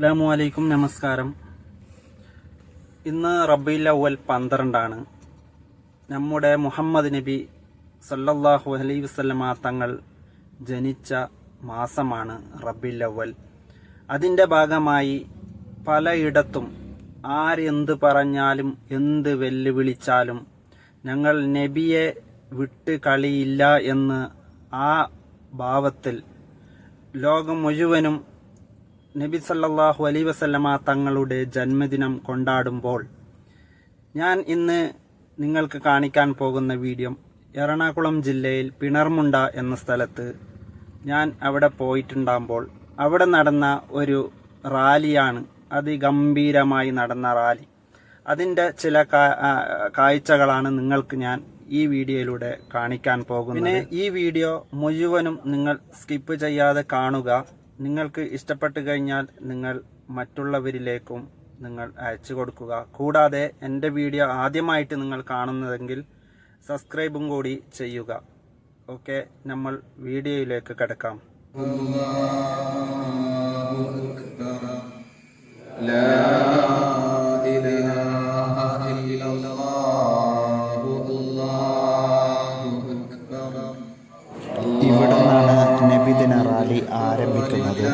അസ്സാം വലൈക്കും നമസ്കാരം. ഇന്ന് റബീൽ അവൽ പന്ത്രണ്ടാണ്. നമ്മുടെ മുഹമ്മദ് നബി സല്ലല്ലാഹു അലൈ വസല്ലമ തങ്ങൾ ജനിച്ച മാസമാണ് റബീൽ അവൽ അതിന്റെ ഭാഗമായി പലയിടത്തും ആരെന്ത് പറഞ്ഞാലും എന്ത് വെല്ലുവിളിച്ചാലും ഞങ്ങൾ നബിയെ വിട്ട് കളിയില്ല എന്ന് ആ ഭാവത്തിൽ ലോകം മുഴുവനും നബി സല്ലാഹു അലൈ വസല്ലമ തങ്ങളുടെ ജന്മദിനം കൊണ്ടാടുമ്പോൾ ഞാൻ ഇന്ന് നിങ്ങൾക്ക് കാണിക്കാൻ പോകുന്ന വീഡിയോ എറണാകുളം ജില്ലയിൽ പിണർമുണ്ട എന്ന സ്ഥലത്ത് ഞാൻ അവിടെ പോയിട്ടുണ്ടാകുമ്പോൾ അവിടെ നടന്ന ഒരു റാലിയാണ് അതിഗംഭീരമായി നടന്ന റാലി. അതിന്റെ ചില കാഴ്ചകളാണ് നിങ്ങൾക്ക് ഞാൻ ഈ വീഡിയോയിലൂടെ കാണിക്കാൻ പോകുന്നത്. പിന്നെ ഈ വീഡിയോ മുഴുവനും നിങ്ങൾ സ്കിപ്പ് ചെയ്യാതെ കാണുക. നിങ്ങൾക്ക് ഇഷ്ടപ്പെട്ടു കഴിഞ്ഞാൽ നിങ്ങൾ മറ്റുള്ളവരിലേക്കും നിങ്ങൾ അയച്ചു കൊടുക്കുക. കൂടാതെ എന്റെ വീഡിയോ ആദ്യമായിട്ട് നിങ്ങൾ കാണുന്നതെങ്കിൽ സബ്സ്ക്രൈബും കൂടി ചെയ്യുക. ഓക്കെ നമ്മൾ വീഡിയോയിലേക്ക് കിടക്കാം. നബിദിന റാലി ആരംഭിക്കുന്നത്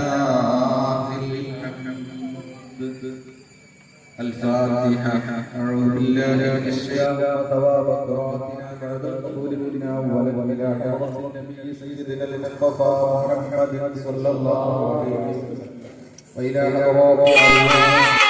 الفاتحة أعوذ بالله من الشيطان توابت ربنا بعد القبول منا ولد إلى حضرة النبي سيدنا المصطفى محمد صلى الله عليه وسلم وإلى حضرات കണ്ണോട്ട്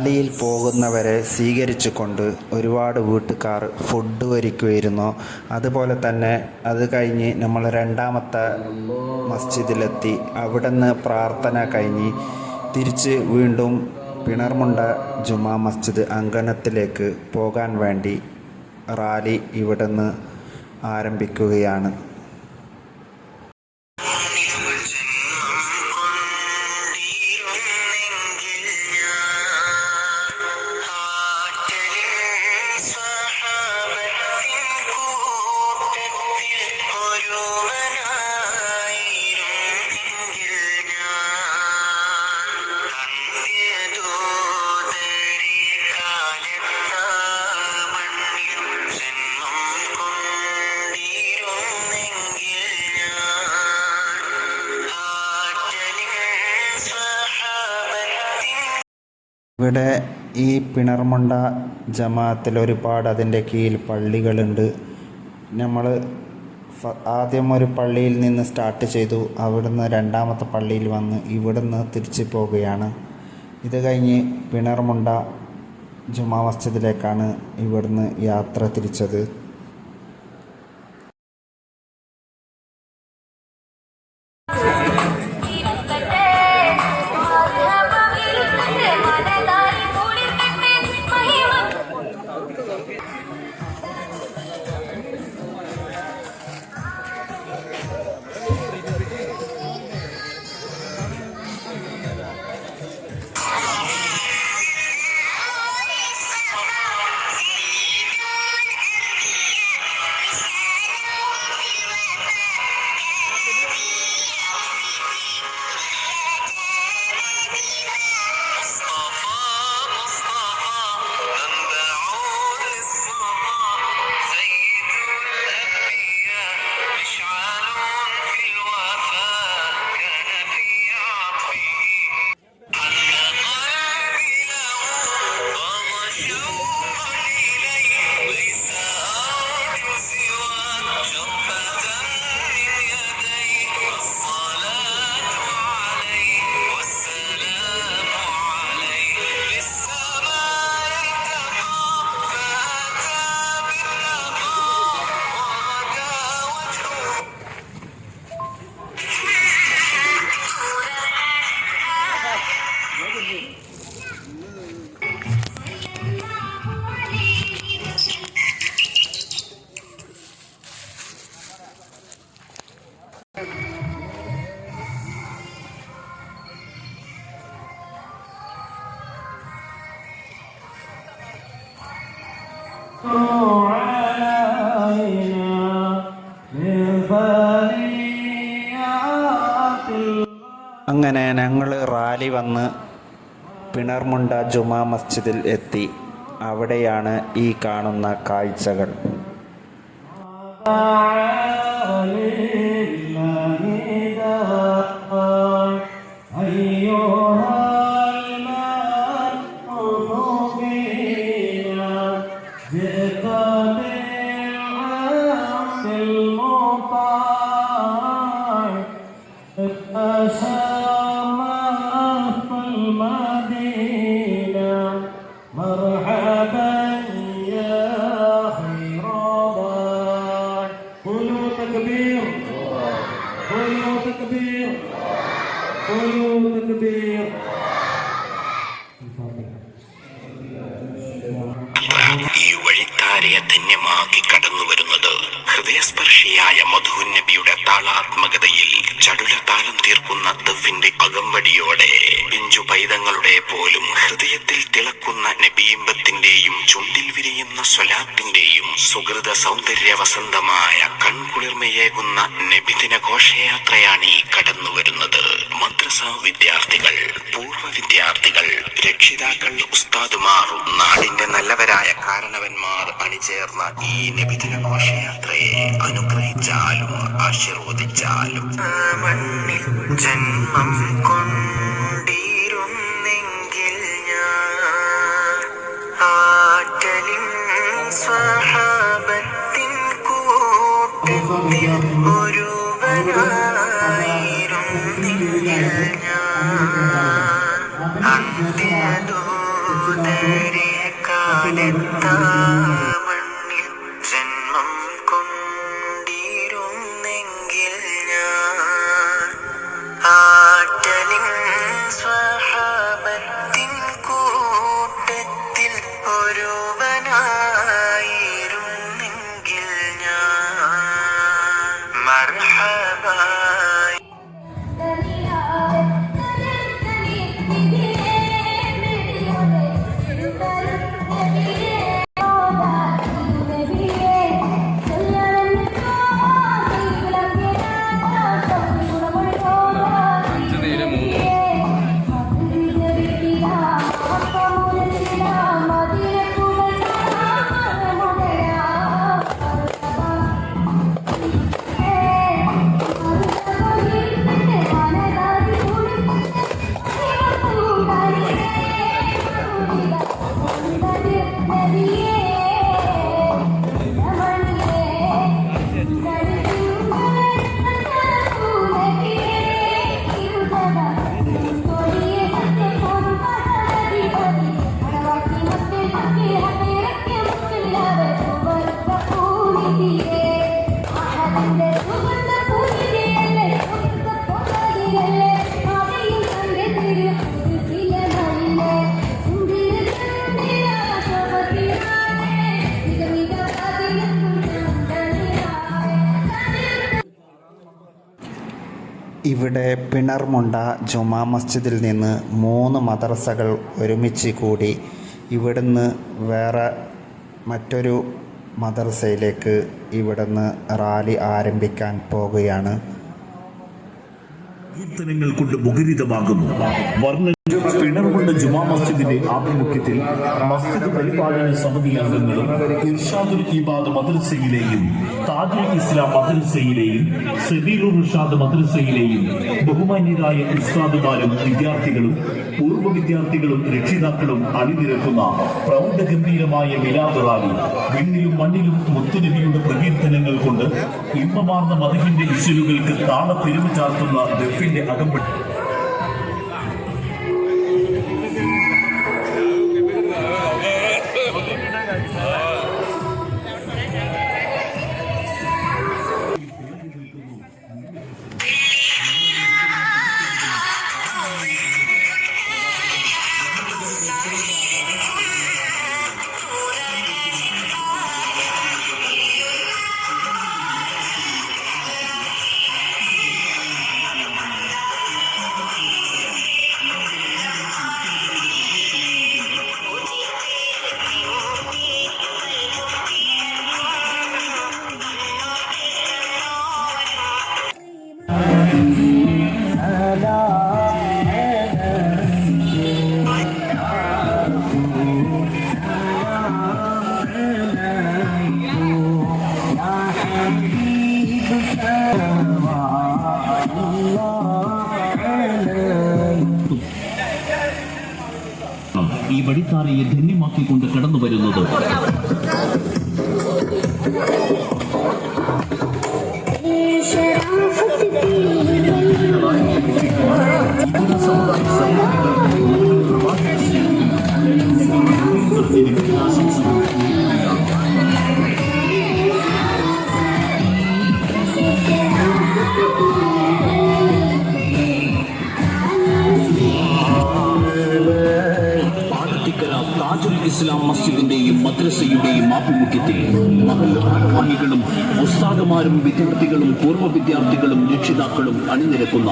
റാലിയിൽ പോകുന്നവരെ സ്വീകരിച്ചുകൊണ്ട് ഒരുപാട് വീട്ടുകാർ ഫുഡ് ഒരുക്കുമായിരുന്നു അതുപോലെ തന്നെ അത് കഴിഞ്ഞ് നമ്മൾ രണ്ടാമത്തെ മസ്ജിദിലെത്തി. അവിടെ നിന്ന് പ്രാർത്ഥന കഴിഞ്ഞ് തിരിച്ച് വീണ്ടും പിണർമുണ്ട ജുമാ മസ്ജിദ് അങ്കണത്തിലേക്ക് പോകാൻ വേണ്ടി റാലി ഇവിടുന്ന് ആരംഭിക്കുകയാണ്. ഇവിടെ ഈ പിണർമുണ്ട ജമാഅത്തിൽ ഒരുപാട് അതിന്റെ കീഴിൽ പള്ളികളുണ്ട്. നമ്മൾ ആദ്യം ഒരു പള്ളിയിൽ നിന്ന് സ്റ്റാർട്ട് ചെയ്തു. അവിടുന്ന് രണ്ടാമത്തെ പള്ളിയിൽ വന്ന് ഇവിടുന്ന് തിരിച്ചു പോവുകയാണ്. ഇത് കഴിഞ്ഞ് പിണർമുണ്ട ജുമാ മസ്ജിദിലേക്കാണ് ഇവിടുന്ന് യാത്ര തിരിച്ചത്. 本当? No! അങ്ങനെ ഞങ്ങൾ റാലി വന്ന് പിണർമുണ്ട ജുമാ മസ്ജിദിൽ എത്തി. അവിടെയാണ് ഈ കാണുന്ന കാഴ്ചകൾ. മദ്രസ വിദ്യാർത്ഥികൾ പൂർവ വിദ്യാർത്ഥികൾ രക്ഷിതാക്കൾ ഉസ്താദുമാർ നാടിന്റെ നല്ലവരായ കാരണവന്മാർ അണിചേർന്ന ഈ നബിദിന ഘോഷയാത്രയെ അനുഗ്രഹിച്ചാലും ആശീർവദിച്ചാലും മണ്ണിൽ ജന്മം കൊണ്ടിരുന്നെങ്കിൽ ഞാൻ ആറ്റലിൻ സ്വഹാബത്തിൻ കൂട്ടത്തിൽ ഒരുവനായിരുന്നെങ്കിൽ ഞാൻ അന്ത്യദൂതരെ കാലെത്താ ഇവിടെ പിണർമുണ്ട ജുമാ മസ്ജിദിൽ നിന്ന് മൂന്ന് മദ്രസകൾ ഒരുമിച്ച് കൂടി ഇവിടുന്ന് വേറെ മറ്റൊരു മദ്രസയിലേക്ക് ഇവിടുന്ന് റാലി ആരംഭിക്കാൻ പോവുകയാണ് കൊണ്ട് മുഖരിതമാകുന്നു. പിണർകൊണ്ട ജുമാ മസ്ജിദിന്റെ ആഭിമുഖ്യത്തിൽ മസ്ജിദ് പരിപാലന സമിതി അംഗങ്ങളും ഇർഷാദുൽ ഇബാദ് മദ്രസയിലെയും താജുൽ ഇസ്ലാം മദ്രസയിലെയും സബീലുർ റുഷാദ് മദ്രസയിലെയും ബഹുമാന്യരായ ഉസ്താദുമാരും വിദ്യാർത്ഥികളും പൂർവ വിദ്യാർത്ഥികളും രക്ഷിതാക്കളും അണിനിരക്കുന്ന പ്രൗഢഗംഭീരമായ മിലാദ് റാലി വിണ്ണിലും മണ്ണിലും മുത്തുനബിയുടെ പ്രകീർത്തനങ്ങൾ കൊണ്ട് ഇമ്പമാർന്ന മതഹിന്റെ ഇശലുകൾക്ക് താളപ്പെരുമ പെരുമ ചാർത്തുന്ന ദഫിന്റെ അകമ്പടി. ഈ വഴിത്താരയെ ധന്യമാക്കിക്കൊണ്ട് കടന്നു വരുന്നത് വിദ്യാർത്ഥികളും രക്ഷിതാക്കളും അണിനിരക്കുന്ന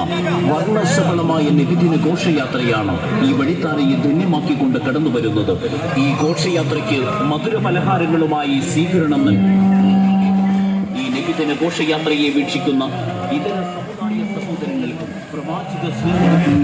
വർണശബളമായ നികുതിന് ഘോഷയാത്രയാണ് ഈ വഴിത്താരയെ ധന്യമാക്കിക്കൊണ്ട് കടന്നു വരുന്നത് ഈ ഘോഷയാത്രയ്ക്ക് മധുര പലഹാരങ്ങളുമായി സ്വീകരണം നൽകി. ഈ നികുതിന് ഘോഷയാത്രയെ വീക്ഷിക്കുന്ന ഇതര സമുദായ സഹോദരങ്ങൾക്കും പ്രവാചക സ്നേഹം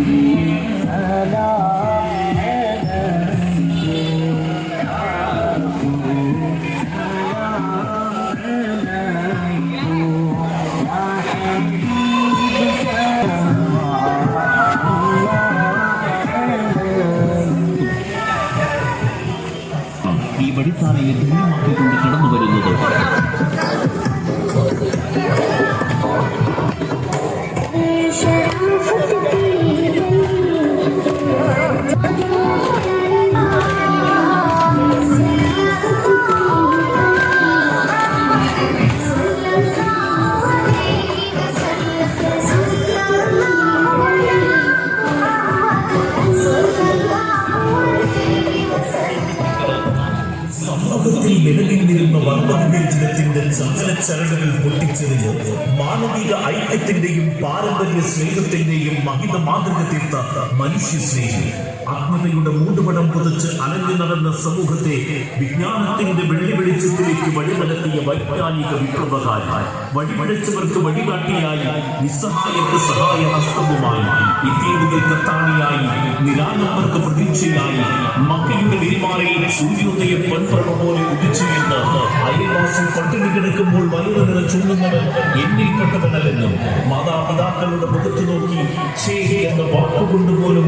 വർണവിവേചനത്തിന്റെ ചങ്ങല ചരടുകൾ പൊട്ടിച്ചെറിഞ്ഞ് മാനവിക ഐക്യത്തിന്റെയും പാരമ്പര്യ സ്നേഹത്തിന്റെയും മഹിത മാതൃക തീർത്ത മനുഷ്യ സ്നേഹി. ആത്മതയുടെ മൂടുപടം പുതച്ച് അലഞ്ഞു നടന്ന സമൂഹത്തെ വിജ്ഞാനത്തിന്റെ വെള്ളി വെളിച്ചത്തിലേക്ക് വഴിനടത്തിയ വൈജ്ഞാനിക വിപ്ലവകാരി വഴിപഴച്ചവർക്ക് വഴികാട്ടിയായി നിസ്സഹായക്ക് സഹായ ഹസ്തവുമായി ഇത്തീടുകൾക്ക് കത്താണിയായി നിരാലംബർക്ക് പ്രതീക്ഷയായി മക്കയുടെ പെരുമാറയിൽ സൂര്യോദയം പൺപറ പോലെ ഉദിച്ചു എന്ന് അയൽവാസി പട്ടിണി കിടക്കുമ്പോൾ വലുത് എന്നിൽ എന്നിൽപ്പെട്ടവനല്ലെന്നും മാതാപിതാക്കളുടെ മുഖത്ത് നോക്കി ഛേ എന്ന വാക്കുകൊണ്ട് പോലും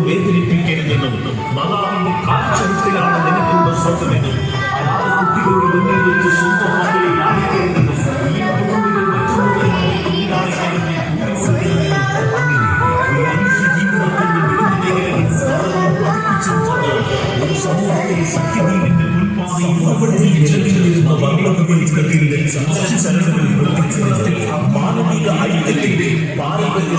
വേദനിപ്പിക്കരുതെന്നും മാതാവിന്റെ കാഴ്ചവിട്ടിലാണ് നിനക്കുള്ള സ്വന്തമെന്നും അല്ലാതെ കുട്ടികളുടെ മുന്നിൽ വെച്ച് സ്വന്തം മകളെ യാചിക്കരുതെന്നും ഈ കുടുംബികൾ വെച്ചുകൊണ്ടിരുന്ന കുഞ്ഞിനാണ് അവന്റെ കുഞ്ഞുകൊണ്ടിരുന്നത്. ഉൾപ്പെടുത്തി ചെല്ലിയിരുന്ന വർണവിവേചനത്തിന്റെ ചലനങ്ങൾ പ്രത്യക്ഷത്തിൽ മാനവിക ഐക്യത്തിന്റെ പാരമ്പര്യ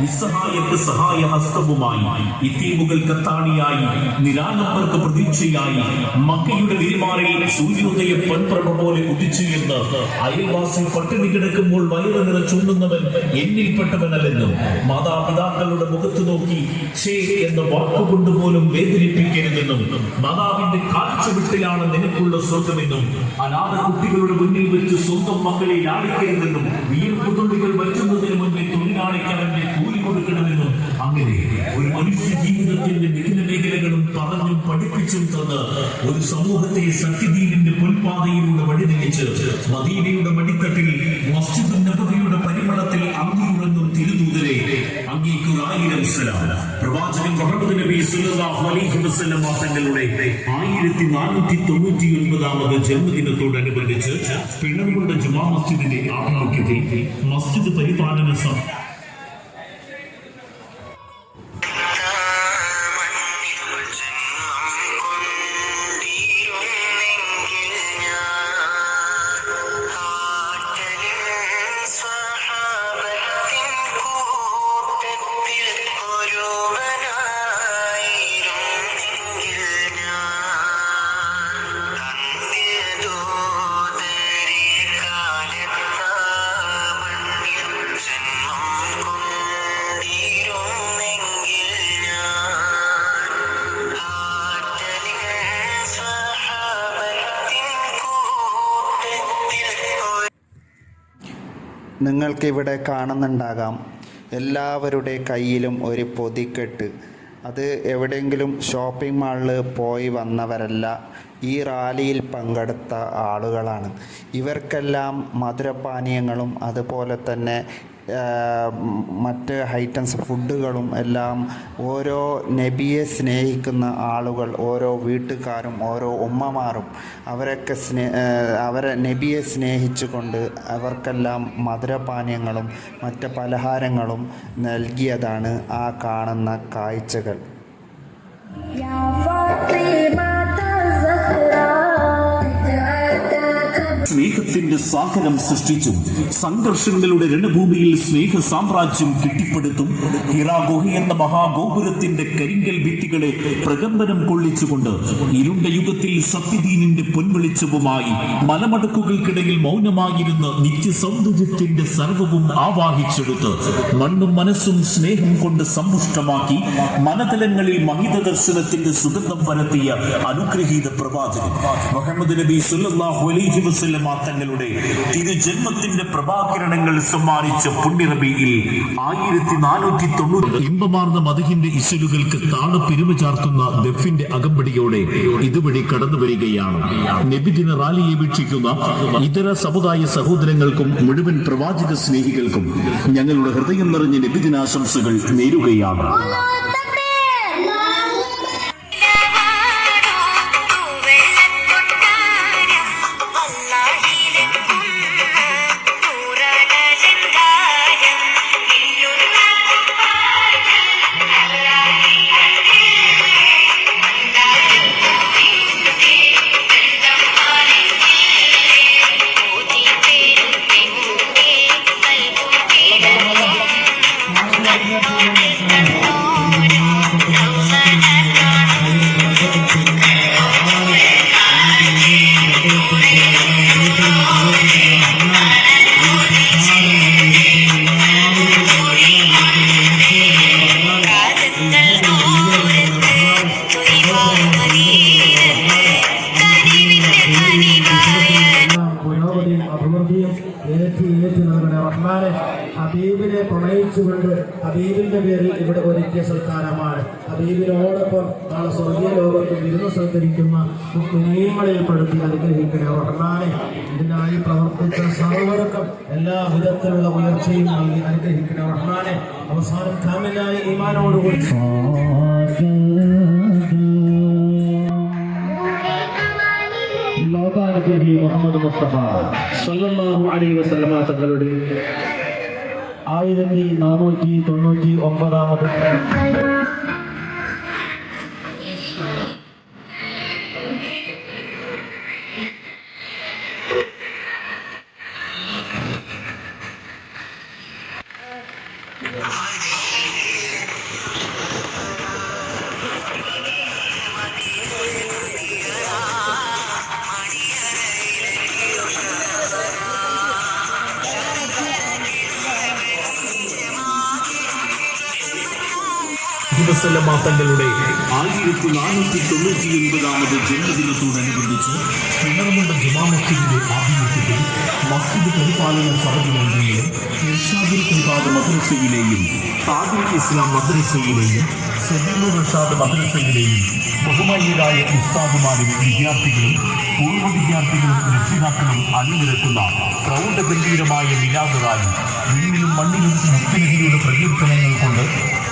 നിസ്സഹായക്ക് സഹായ ഹസ്തവുമായി ഇത്തീമുകൾ കത്താണിയായി നിരാലംബർക്ക് പ്രതീക്ഷയായി മക്കയുടെ വിരിമാറിൽ സൂര്യോദയ പൊൻപ്രഭ പോലെ ഉദിച്ചു എന്ന് അയൽവാസി പട്ടിണി കിടക്കുമ്പോൾ വയറ് നിറച്ചുണ്ണുന്നവൻ എന്നിൽപ്പെട്ടവനല്ലെന്നും മാതാപിതാക്കളുടെ മുഖത്ത് നോക്കി ഛേ എന്ന വാക്കുകൊണ്ട് പോലും വേദനിപ്പിക്കരുതെന്നും മാതാവിന്റെ കാഴ്ച വിട്ടിലാണ് നിനക്കുള്ള സ്വർഗമെന്നും അനാഥ കുട്ടികളുടെ മുന്നിൽ വെച്ച് സ്വന്തം മക്കളെ ലാളിക്കരുതെന്നും വീർപ്പുതുള്ളികൾ തുള്ളികൾ മുന്നേ മുൻപേ തൊഴിലാളിക്കവന്റെ കൂലി കൊടുക്കണമെന്നും അങ്ങനെ ഒരു മനുഷ്യ ജീവിതത്തിന്റെ പറഞ്ഞും പഠിപ്പിച്ചും തന്ന് ഒരു സമൂഹത്തെ സത്യദീപിന്റെ പൊൻപാതയിലൂടെ തെളിച്ച് മദീനയുടെ മടിത്തട്ടിൽ മസ്ജിദ് നബിയുടെ പരിമളത്തിൽ അങ്ങിയുറങ്ങും തിരുദൂതരെ അങ്ങേക്ക് ആയിരം സലാം. പ്രവാചകൻ മുഹമ്മദ് നബി സല്ലല്ലാഹു അലൈഹി വസല്ലം തങ്ങളുടെ ആയിരത്തി നാനൂറ്റി തൊണ്ണൂറ്റി ഒൻപതാമത് ജന്മദിനത്തോടനുബന്ധിച്ച് പിണറുകളുടെ ജുമാ മസ്ജിദിന്റെ ആഭിമുഖ്യത്തിൽ മസ്ജിദ് പരിപാലന നിങ്ങൾക്കിവിടെ കാണുന്നുണ്ടാകാം. എല്ലാവരുടെ കയ്യിലും ഒരു പൊതിക്കെട്ട്. അത് എവിടെയെങ്കിലും ഷോപ്പിംഗ് മാളിൽ പോയി വന്നവരല്ല. ഈ റാലിയിൽ പങ്കെടുത്ത ആളുകളാണ്. ഇവർക്കെല്ലാം മധുരപാനീയങ്ങളും അതുപോലെ തന്നെ മറ്റ് ഐറ്റംസ് ഫുഡുകളും എല്ലാം ഓരോ നബിയെ സ്നേഹിക്കുന്ന ആളുകൾ ഓരോ വീട്ടുകാരും ഓരോ ഉമ്മമാരും അവരൊക്കെ സ്നേ അവരെ നബിയെ സ്നേഹിച്ചുകൊണ്ട് അവർക്കെല്ലാം മധുരപാനീയങ്ങളും മറ്റ് പലഹാരങ്ങളും നൽകിയതാണ് ആ കാണുന്ന കാഴ്ചകൾ. സ്നേഹത്തിന്റെ സാഗരം സൃഷ്ടിച്ചും സംഘർഷങ്ങളുടെ രണഭൂമിയിൽ സ്നേഹ സാമ്രാജ്യം കെട്ടിപ്പടുത്തും ഹിറാഗുഹ എന്ന മഹാഗോപുരത്തിന്റെ കരിങ്കൽ ഭിത്തികളെ പ്രകമ്പനം കൊള്ളിച്ചുകൊണ്ട് ഇരുണ്ട യുഗത്തിൽ സത്യദീനിന്റെ പൊൻവെളിച്ചവുമായി മലമടക്കുകൾക്കിടയിൽ മൗനമായിരുന്ന നിത്യ സൗന്ദര്യത്തിന്റെ സർവവും ആവാഹിച്ചെടുത്ത് മണ്ണും മനസ്സും സ്നേഹം കൊണ്ട് സമ്പുഷ്ടമാക്കി മനതലങ്ങളിൽ മഹിത ദർശനത്തിന്റെ സുഗന്ധം പരത്തിയ അനുഗ്രഹീത പ്രവാചകൻ. മുഹമ്മദ് നബി സുല്ലാഹു അലൈഹി വസല്ലമ തങ്ങളുടെ തിരുജന്മത്തിന്റെ പ്രഭാകിരണങ്ങൾ സമ്മാനിച്ച പുണ്യറബിയിൽ ആയിരത്തി നാനൂറ്റി തൊണ്ണൂറ്റി ഇമ്പമാർന്ന മധുഹിന്റെ ഇശലുകൾക്ക് താണ പിരിവ് ചാർത്തുന്ന ദഫിന്റെ അകമ്പടിയോടെ ഇതുവഴി കടന്നു വരികയാണ്. നബിദിന റാലിയെ വീക്ഷിക്കുന്ന ഇതര സമുദായ സഹോദരങ്ങൾക്കും മുഴുവൻ പ്രവാചക സ്നേഹികൾക്കും ഞങ്ങളുടെ ഹൃദയം നിറഞ്ഞ നബിദിനാശംസകൾ നേരുകയാണ്. വിരുന്ന് സഹകരിക്കുന്ന കുഞ്ഞുങ്ങളിൽ പെടുത്തി അനുഗ്രഹിക്കണേ. റഹ്മാനെ ഇതിനായി പ്രവർത്തിച്ച സർവർക്കും എല്ലാ വിധത്തിലുള്ള ഉയർച്ചയും നൽകി അനുഗ്രഹിക്കണേ. റഹ്മാനെ അവസാനം കാമിലായ ഈമാനോടുകൂടി തങ്ങളുടെ ആയിരത്തി നാനൂറ്റി തൊണ്ണൂറ്റി ഒമ്പതാമത് വസല്ലമ തങ്ങളുടെ ആയിരത്തി നാനൂറ്റി തൊണ്ണൂറ്റി ഒൻപതാമത് ജന്മദിനത്തോടനുബന്ധിച്ച് പിണർമുണ്ട ജുമാ മസ്ജിദിന്റെ ആഭിമുഖ്യത്തിൽ മസ്ജിദ് പരിപാലന സമിതി മന്ത്രിയിലും ഇർഷാദുൽ ഖുർആാദ് മദ്രസയിലെയും താജുൽ ഇസ്ലാം മദ്രസയിലെയും സെബീർ റഷാദ് മദ്രസയിലെയും ബഹുമാന്യരായ ഉസ്താദുമാരും വിദ്യാർത്ഥികളും പൂർവ വിദ്യാർത്ഥികളും രക്ഷിതാക്കളും അണിനിരക്കുന്ന പ്രൗഢഗംഭീരമായ മിലാദ് റാലി വിണ്ണിലും മണ്ണിലും മുത്തനഹിയുടെ പ്രകീർത്തനങ്ങൾ കൊണ്ട്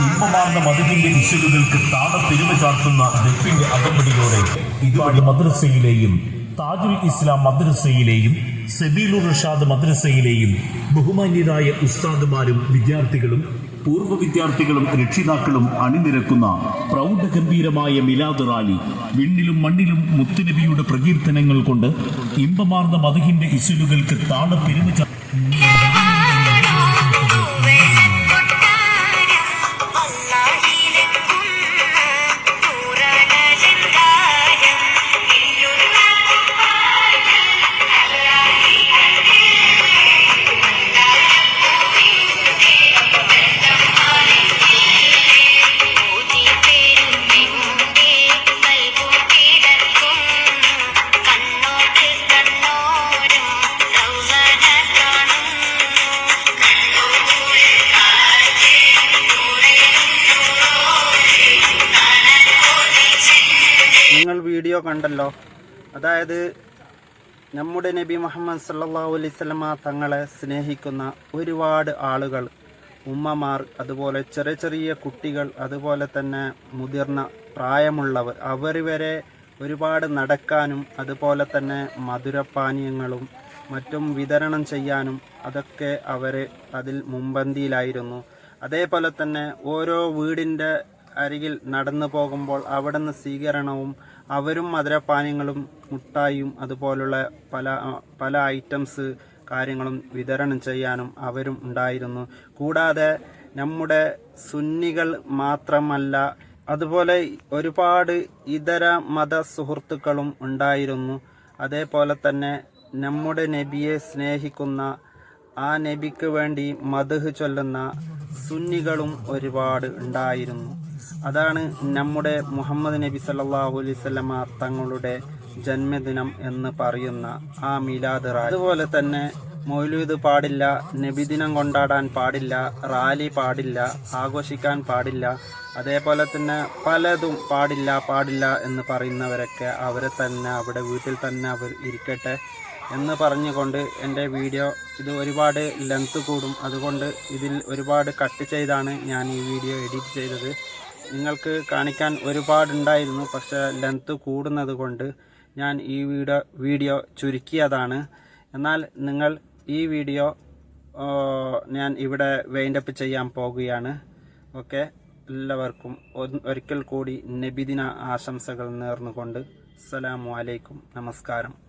ഇമ്പമാർന്ന മതിലിന്റെ വിശലുകൾക്ക് താണ തെരുവ് ചാർത്തുന്ന ഡെഫിന്റെ അകമ്പടിയോടെ ഇതുവഴി മദ്രസയിലെയും താജുൽ ഇസ്ലാം മദ്രസയിലെയും സെബീലു റഷാദ് മദ്രസയിലെയും ബഹുമാന്യരായ ഉസ്താദുമാരും വിദ്യാർത്ഥികളും പൂർവ വിദ്യാർത്ഥികളും രക്ഷിതാക്കളും അണിനിരക്കുന്ന പ്രൗഢഗംഭീരമായ മിലാദ് റാലി വിണ്ണിലും മണ്ണിലും മുത്തുനബിയുടെ പ്രകീർത്തനങ്ങൾ കൊണ്ട് ഇമ്പമാർന്ന മധുഹിന്റെ ഇശലുകൾക്ക് താണ പെരുമ കണ്ടല്ലോ. അതായത് നമ്മുടെ നബി മുഹമ്മദ് സല്ലല്ലാഹു അലൈഹി വസല്ലമ തങ്ങളെ സ്നേഹിക്കുന്ന ഒരുപാട് ആളുകൾ ഉമ്മമാർ അതുപോലെ ചെറിയ ചെറിയ കുട്ടികൾ അതുപോലെ തന്നെ മുതിർന്ന പ്രായമുള്ളവർ അവർ വരെ ഒരുപാട് നടക്കാനും അതുപോലെ തന്നെ മധുരപാനീയങ്ങളും മറ്റും വിതരണം ചെയ്യാനും അതൊക്കെ അവർ അതിൽ മുമ്പന്തിയിലായിരുന്നു അതേപോലെ തന്നെ ഓരോ വീടിന്റെ അരികിൽ നടന്നു പോകുമ്പോൾ അവിടുന്ന് സ്വീകരണവും അവരും മധുരപാനീയങ്ങളും മുട്ടായും അതുപോലുള്ള പല പല ഐറ്റംസ് കാര്യങ്ങളും വിതരണം ചെയ്യാനും അവരും ഉണ്ടായിരുന്നു. കൂടാതെ നമ്മുടെ സുന്നികൾ മാത്രമല്ല അതുപോലെ ഒരുപാട് ഇതര മത സുഹൃത്തുക്കളും ഉണ്ടായിരുന്നു. അതേപോലെ തന്നെ നമ്മുടെ നബിയെ സ്നേഹിക്കുന്ന ആ നബിക്ക് വേണ്ടി മധുഹ് ചൊല്ലുന്ന സുന്നികളും ഒരുപാട് ഉണ്ടായിരുന്നു. അതാണ് നമ്മുടെ മുഹമ്മദ് നബി സല്ലാഹു അലൈഹി വസല്ലമ തങ്ങളുടെ ജന്മദിനം എന്ന് പറയുന്ന ആ മിലാദ് റാലി. അതുപോലെ തന്നെ മൗലൂദ് പാടില്ല നബിദിനം കൊണ്ടാടാൻ പാടില്ല റാലി പാടില്ല ആഘോഷിക്കാൻ പാടില്ല അതേപോലെ തന്നെ പലതും പാടില്ല പാടില്ല എന്ന് പറയുന്നവരൊക്കെ അവരെ തന്നെ അവിടെ വീട്ടിൽ തന്നെ അവർ ഇരിക്കട്ടെ എന്ന് പറഞ്ഞുകൊണ്ട് എന്റെ വീഡിയോ ഇത് ഒരുപാട് ലെങ്ത് കൂടും. അതുകൊണ്ട് ഇതിൽ ഒരുപാട് കട്ട് ചെയ്താണ് ഞാൻ ഈ വീഡിയോ എഡിറ്റ് ചെയ്തത്. നിങ്ങൾക്ക് കാണിക്കാൻ ഒരുപാടുണ്ടായിരുന്നു പക്ഷേ ലെങ്ത്ത് കൂടുന്നത് കൊണ്ട് ഞാൻ ഈ വീഡിയോ വീഡിയോ ചുരുക്കിയതാണ്. എന്നാൽ നിങ്ങൾ ഈ വീഡിയോ ഞാൻ ഇവിടെ വൈൻഡപ്പ് ചെയ്യാൻ പോകുകയാണ്. ഓക്കെ? എല്ലാവർക്കും ഒരിക്കൽ കൂടി നബിദിന ആശംസകൾ നേർന്നുകൊണ്ട്. അസ്സലാമു അലൈക്കും. നമസ്കാരം.